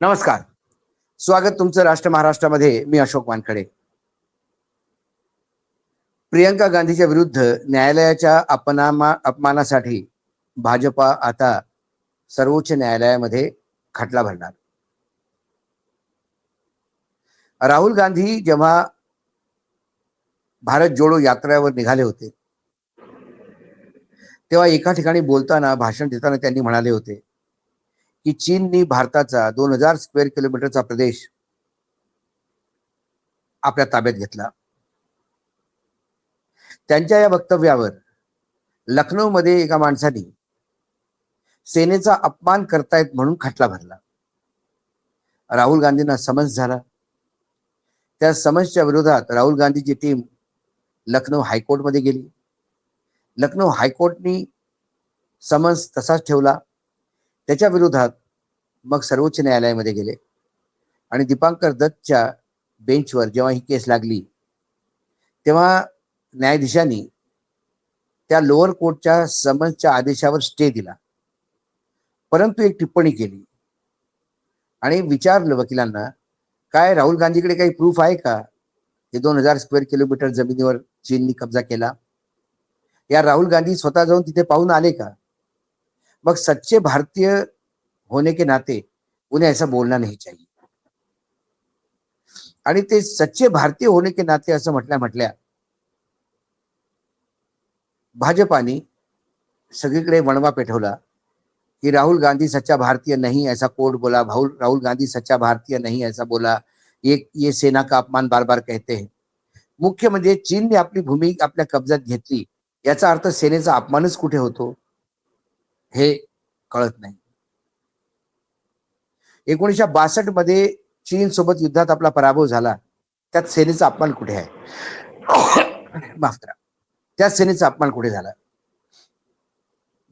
नमस्कार. स्वागत तुमचं राष्ट्र महाराष्ट्रामध्ये मी अशोक वानखडे. प्रियंका गांधीच्या विरुद्ध न्यायालयाच्या अपनामा अपमानासाठी भाजपा आता सर्वोच्च न्यायालयामध्ये खटला भरणार. राहुल गांधी जेव्हा भारत जोडो यात्रेवर निघाले होते तेव्हा एका ठिकाणी बोलताना भाषण देताना त्यांनी म्हणाले होते की चीननी भारताचा दोन हजार स्क्वेअर किलोमीटरचा प्रदेश आपल्या ताब्यात घेतला. त्यांच्या या वक्तव्यावर लखनौमध्ये एका माणसाने सेनेचा अपमान करतायत म्हणून खटला भरला. राहुल गांधींना समज झाला. त्या समजच्या विरोधात राहुल गांधीची टीम लखनौ हायकोर्टमध्ये गेली. लखनौ हायकोर्टनी समन्स तसाच ठेवला. त्याच्या विरोधात मग सर्वोच्च न्यायालयामध्ये गेले. आणि दीपांकर दत्तच्या बेंचवर जेव्हा ही केस लागली तेव्हा न्यायाधीशांनी त्या लोअर कोर्टच्या समन्सच्या आदेशावर स्टे दिला. परंतु एक टिप्पणी केली. आणि विचारलं वकिलांना काय राहुल गांधीकडे काही प्रूफ आहे का? हे दोन हजार स्क्वेअर किलोमीटर जमिनीवर चीननी कब्जा केला. या राहुल गांधी स्वतः जाऊन तिथे पाहून आले का? मग सच्चे भारतीय होने के नाते उन्हें ऐसा बोलना नहीं चाहिए। आणि ते सच्चे भारतीय होने के नाते असं म्हटल्या म्हटल्या भाजपाने सगळीकडे वणवा पेठवला की राहुल गांधी सच्चा भारतीय नहीं ऐसा कोर्ट बोला राहुल राहुल गांधी सच्चा भारतीय नहीं ऐसा बोला ये ये सेना का अपमान बार बार कहते हैं। मुख्य म्हणजे चीनने आपली भूमी आपल्या कब्जात घेतली याचा अर्थ सेनेचा अपमानच कुठे होतो? हे कळत नाही. एकोणीसशे बासष्टमध्ये चीन सोबत युद्धात आपला पराभव झाला. त्यात सेनेचा अपमान कुठे आहे? माफ करा. त्या सेनेचा अपमान कुठे झाला?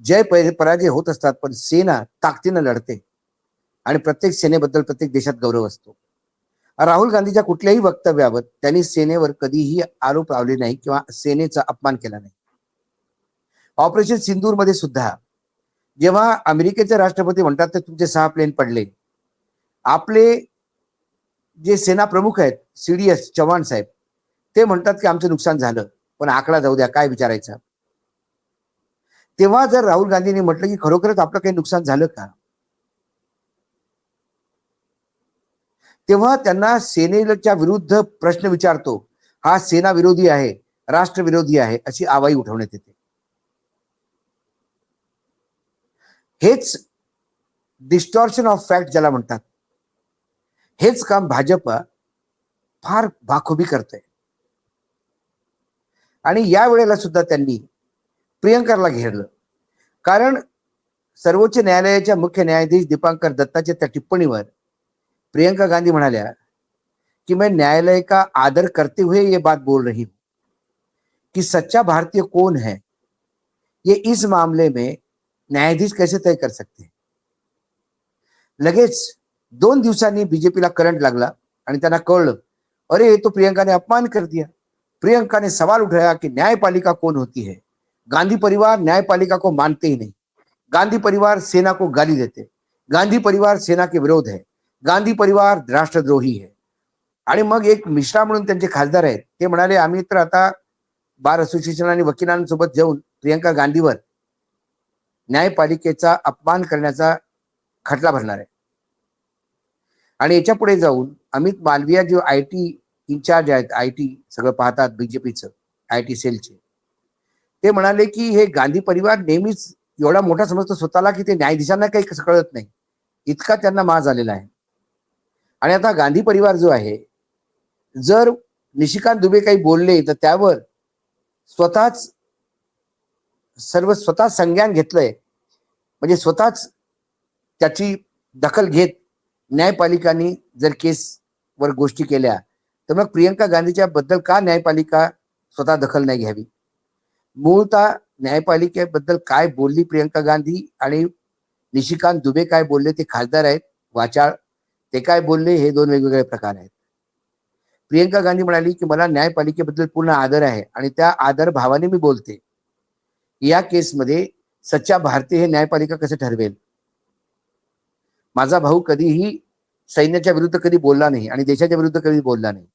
जय पराजय होत असतात पण सेना ताकदीनं लढते. आणि प्रत्येक सेनेबद्दल प्रत्येक देशात गौरव असतो. राहुल गांधीच्या कुठल्याही वक्तव्यावर त्यांनी सेनेवर कधीही आरोप लावले नाही किंवा सेनेचा अपमान केला नाही. ऑपरेशन सिंदूरमध्ये सुद्धा जेव्हा अमेरिकेचे राष्ट्रपती म्हणतात ते तुमचे सहा प्लेन पडले. आपले जे सेना प्रमुख आहेत सीडीएस चव्हाण साहेब ते म्हणतात की आमचं नुकसान झालं पण आकडा जाऊ द्या काय विचारायचा? तेव्हा जर राहुल गांधींनी म्हटलं की खरोखरच आपलं काही नुकसान झालं का? तेव्हा त्यांना सेनेच्या विरुद्ध प्रश्न विचारतो. हा सेना विरोधी आहे राष्ट्रविरोधी आहे अशी आवाई उठवण्यात येते. हेच डिस्टॉर्शन ऑफ फॅक्ट ज्याला म्हणतात. हेच काम भाजप फार बाखुबी करते आणि या वेळेला सुद्धा त्यांनी प्रियंकाला घेरलं. कारण सर्वोच्च न्यायालयाच्या मुख्य न्यायाधीश दीपांकर दत्ताच्या त्या टिप्पणीवर प्रियंका गांधी म्हणाल्या कि मैं न्यायालय का आदर करते हुए ये बात बोल रही हूं? कि सच्चा भारतीय कौन है? ये इस मामले में न्यायाधीश कैसे तय कर सकते? हैं लगेच दोन दिवसांनी बीजेपीला करंट लागला आणि त्यांना कळलं अरे तो प्रियंका ने अपमान कर दिया. प्रियंका ने सवाल उठाया कि न्यायपालिका कौन होती है? गांधी परिवार न्यायपालिका को मानते ही नहीं. गांधी परिवार सेना को गाली देते. गांधी परिवार सेना के विरोध है. गांधी परिवार राष्ट्रद्रोही है. आणि मग एक मिश्रा म्हणून त्यांचे खासदार आहेत ते म्हणाले आम्ही तर आता बार असोसिएशन आणि वकिलांसोबत जाऊन प्रियंका गांधीवर न्यायपालिकेचा अपमान करण्याचा खटला भरणार आहे. आणि याच्यापुढे जाऊन अमित मालविया जो आय टी इन्चार्ज आहेत आय टी सगळं पाहतात बीजेपीचं आय टी सेलचे. ते म्हणाले की हे गांधी परिवार नेहमीच एवढा मोठा समजतो स्वतःला की ते न्यायाधीशांना काही कळत नाही. इतका त्यांना माज आलेला आहे. आणि आता गांधी परिवार जो आहे जर निशिकांत दुबे काही बोलले तर त्यावर स्वतःच सर्व स्वतः संज्ञान घेतलंय. म्हणजे स्वतःच त्याची दखल घेत न्यायपालिकांनी जर केसवर गोष्टी केल्या तर मग प्रियंका गांधीच्या बद्दल का न्यायपालिका स्वतः दखल नाही घ्यावी? मूळतः न्यायपालिकेबद्दल काय बोलली प्रियंका गांधी आणि निशिकांत दुबे काय बोलले ते खासदार आहेत वाचाळ ते काय बोलले हे दोन वेगवेगळे प्रकार आहेत. प्रियंका गांधी म्हणाली की मला न्यायपालिकेबद्दल पूर्ण आदर आहे आणि त्या आदर भावाने मी बोलते. या केसमध्ये सच्चा भारतीय हे न्यायपालिका कसे ठरवेल? माझा भाऊ कधीही सैन्याच्या विरुद्ध कधी बोलला नाही आणि देशाच्या विरुद्ध कधी बोलला नाही.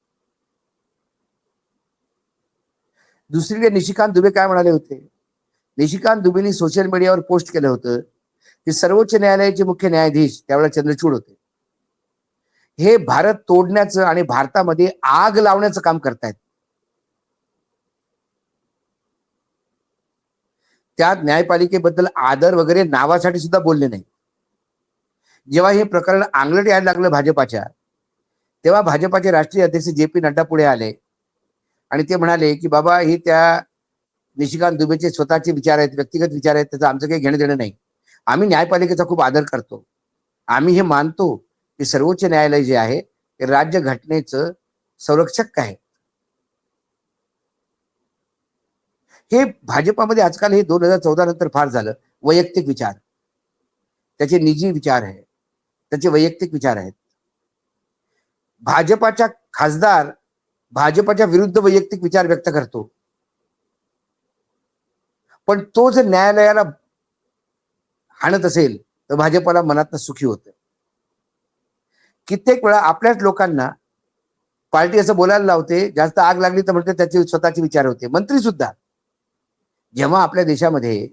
दुसरीकडे निशिकांत दुबे काय म्हणाले होते? निशिकांत दुबेनी सोशल मीडियावर पोस्ट केलं होतं की सर्वोच्च न्यायालयाचे मुख्य न्यायाधीश त्यावेळेला चंद्रचूड होते. हे भारत तोडण्याचं आणि भारतामध्ये आग लावण्याचं काम करतायत. त्यात न्यायपालिकेबद्दल आदर वगैरे नावासाठी सुद्धा बोलले नाही. जेव्हा हे प्रकरण आंगलट यायला लागलं भाजपाच्या तेव्हा भाजपाचे राष्ट्रीय अध्यक्ष जे पी नड्डा पुढे आले. आणि ते म्हणाले की बाबा हे त्या निशिकांत दुबेचे स्वतःचे विचार आहेत व्यक्तिगत विचार आहेत त्याचं आमचं काही घेणं देणं नाही. आम्ही न्यायपालिकेचा खूप आदर करतो. आम्ही हे मानतो की सर्वोच्च न्यायालय जे आहे ते राज्य घटनेचं संरक्षक आहे. हे भाजपामध्ये आजकाल हे दोन हजार चौदा नंतर फार झालं. वैयक्तिक विचार. त्याचे निजी विचार आहे त्याचे वैयक्तिक विचार आहेत. भाजपाच्या खासदार भाजपाच्या विरुद्ध वैयक्तिक विचार व्यक्त करतो. पण तो जर न्यायालयाला हाणत असेल तर भाजपाला मनातनं सुखी होतं. कित्येक वेळा आपल्याच लोकांना पार्टी असं बोलायला लावते जास्त आग लागली तर म्हणते त्याचे स्वतःचे विचार होते. मंत्री सुद्धा जेव्हा आपल्या देशामध्ये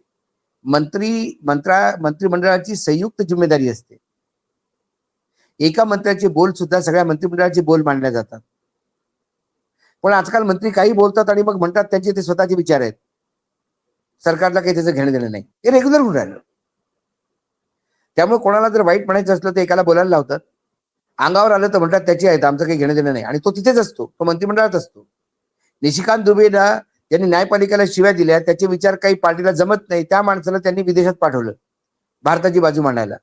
मंत्री मंत्रा मंत्रिमंडळाची संयुक्त जिम्मेदारी असते. एका मंत्र्याचे बोल सुद्धा सगळ्या मंत्रिमंडळाचे बोल मांडल्या जातात. पण आजकाल मंत्री काही बोलतात आणि मग म्हणतात त्यांचे ते स्वतःचे विचार आहेत. सरकारला काही त्याचं घेणं देणं नाही. हे रेग्युलर होऊन राहिलं. त्यामुळे कोणाला जर वाईट म्हणायचं असलं तर एकाला बोलायला लावतात. अंगावर आलं तर म्हणतात त्याची आहेत आमचं काही घेणं देणं नाही. आणि तो तिथेच असतो. तो मंत्रिमंडळात असतो. निशिकांत दुबेला त्यांनी न्यायपालिकेला शिव्या दिल्या त्याचे विचार काही पार्टीला जमत नाही त्या माणसाला त्यांनी विदेशात पाठवलं भारताची बाजू मांडायला.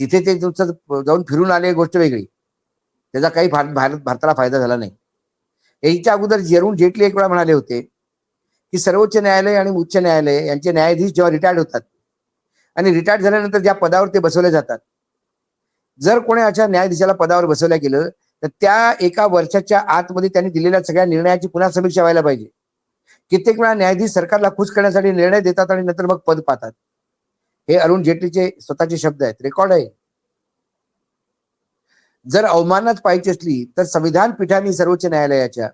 तिथे ते तुमचं जाऊन फिरून आले गोष्ट वेगळी. त्याचा काही भारत भारत भारताला फायदा झाला नाही. याच्या अगोदर जरुण जेटली एक वेळा म्हणाले होते की सर्वोच्च न्यायालय आणि उच्च न्यायालय यांचे न्यायाधीश जेव्हा रिटायर्ड होतात आणि रिटायर्ड झाल्यानंतर ज्या पदावर ते बसवले जातात जर कोणी अशा न्यायाधीशाला पदावर बसवल्या गेलं तर त्या एका वर्षाच्या आतमध्ये त्यांनी दिलेल्या सगळ्या निर्णयाची पुन्हा समीक्षा व्हायला पाहिजे. कित्येक वेळा न्यायाधीश सरकारला खुश करण्यासाठी निर्णय देतात आणि नंतर मग पद पाहतात. हे अरुण जेटलीचे स्वतःचे शब्द आहेत. रेकॉर्ड आहे. जर अवमानात पाहिजे असली तर संविधान पीठाने सर्वोच्च न्यायालयाच्या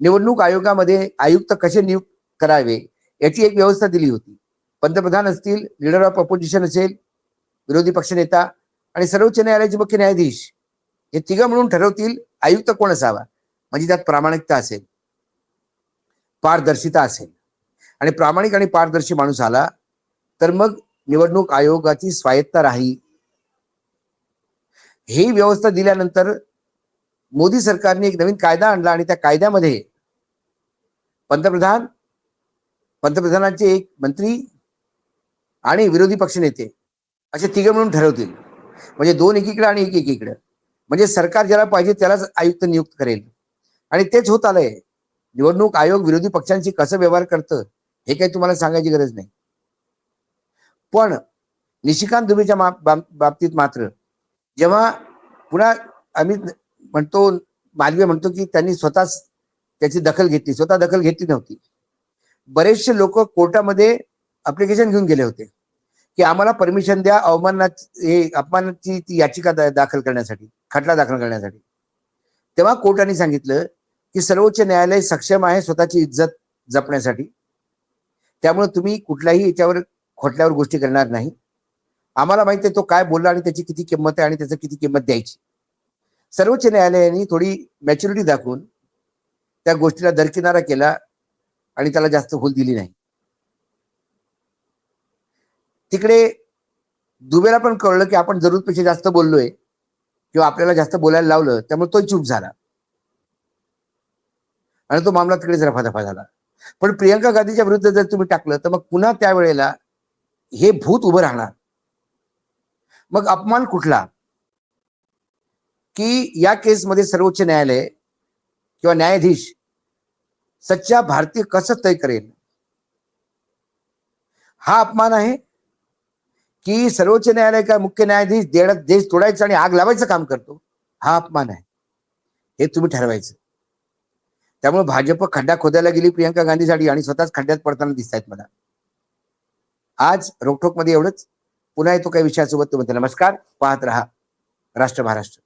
निवडणूक आयोगामध्ये आयुक्त कसे नियुक्त करावे याची एक व्यवस्था दिली होती. पंतप्रधान असतील लिडर ऑफ अपोजिशन असेल विरोधी पक्षनेता आणि सर्वोच्च न्यायालयाचे मुख्य न्यायाधीश हे तिघ म्हणून ठरवतील आयुक्त कोण असावा? म्हणजे त्यात प्रामाणिकता असेल पारदर्शिता असेल. आणि प्रामाणिक आणि पारदर्शी माणूस आला तर मग निवडणूक आयोगाची स्वायत्ता राही. ही व्यवस्था दिल्यानंतर मोदी सरकारने एक नवीन कायदा आणला आणि त्या कायद्यामध्ये पंतप्रधान पंतप्रधानांचे एक मंत्री आणि विरोधी पक्षनेते असे तिघे म्हणून ठरवतील. म्हणजे दोन एकीकडे आणि एक एकीकडे. म्हणजे सरकार ज्याला पाहिजे त्यालाच आयुक्त नियुक्त करेल. आणि तेच होत आलंय. निवडणूक आयोग विरोधी पक्षांशी कसं व्यवहार करतं हे काही तुम्हाला सांगायची गरज नाही. पण निशिकांत दुबेच्या बाबतीत मात्र जेव्हा पुन्हा आम्ही म्हणतो मालवीय म्हणतो की त्यांनी स्वतःच त्याची दखल घेतली. स्वतः दखल घेतली नव्हती. बरेचसे लोक कोर्टामध्ये अप्लिकेशन घेऊन गेले होते. की आम्हाला परमिशन द्या अवमानाची हे अपमानाची ती याचिका दाखल करण्यासाठी. खटला दाखल करण्यासाठी. तेव्हा कोर्टाने सांगितलं की सर्वोच्च न्यायालय सक्षम आहे स्वतःची इज्जत जपण्यासाठी. त्यामुळे तुम्ही कुठल्याही याच्यावर खोटल्यावर गोष्टी करणार नाही. आम्हाला माहिती आहे तो काय बोलला आणि त्याची किती किंमत आहे आणि त्याची किती किंमत द्यायची. सर्वोच्च न्यायालयाने थोडी मॅच्युरिटी दाखवून त्या गोष्टीला दरकिनारा केला आणि त्याला जास्त होल दिली नाही. तिकडे दुबेला पण कळलं की आपण जरूरपेक्षा जास्त बोललोय. किंवा आपल्याला जास्त बोलायला लावलं त्यामुळे तो चूप झाला. आणि तो मामला तिकडेच रफादफा झाला. पण प्रियंका गांधीच्या विरुद्ध जर तुम्ही टाकलं तर मग पुन्हा त्यावेळेला हे भूत उभं राहणार. मग अपमान कुठला? की या केसमध्ये सर्वोच्च न्यायालय किंवा न्यायाधीश सच्चा भारतीय कसं तय करेल? हा अपमान आहे की सर्वोच्च न्यायालय का मुख्य न्यायाधीश देण्यात देश तोडायचं आणि आग लावायचं काम करतो हा अपमान आहे. हे तुम्ही ठरवायचं. त्यामुळे भाजप खड्डा खोदायला गेली प्रियंका गांधीसाठी आणि स्वतःच खड्ड्यात पडताना दिसत आहेत मला. आज रोकठोकमध्ये एवढंच. पुन्हा येतो काही विषयासोबत. तुम्ही नमस्कार. पाहत राहा. राष्ट्र महाराष्ट्र.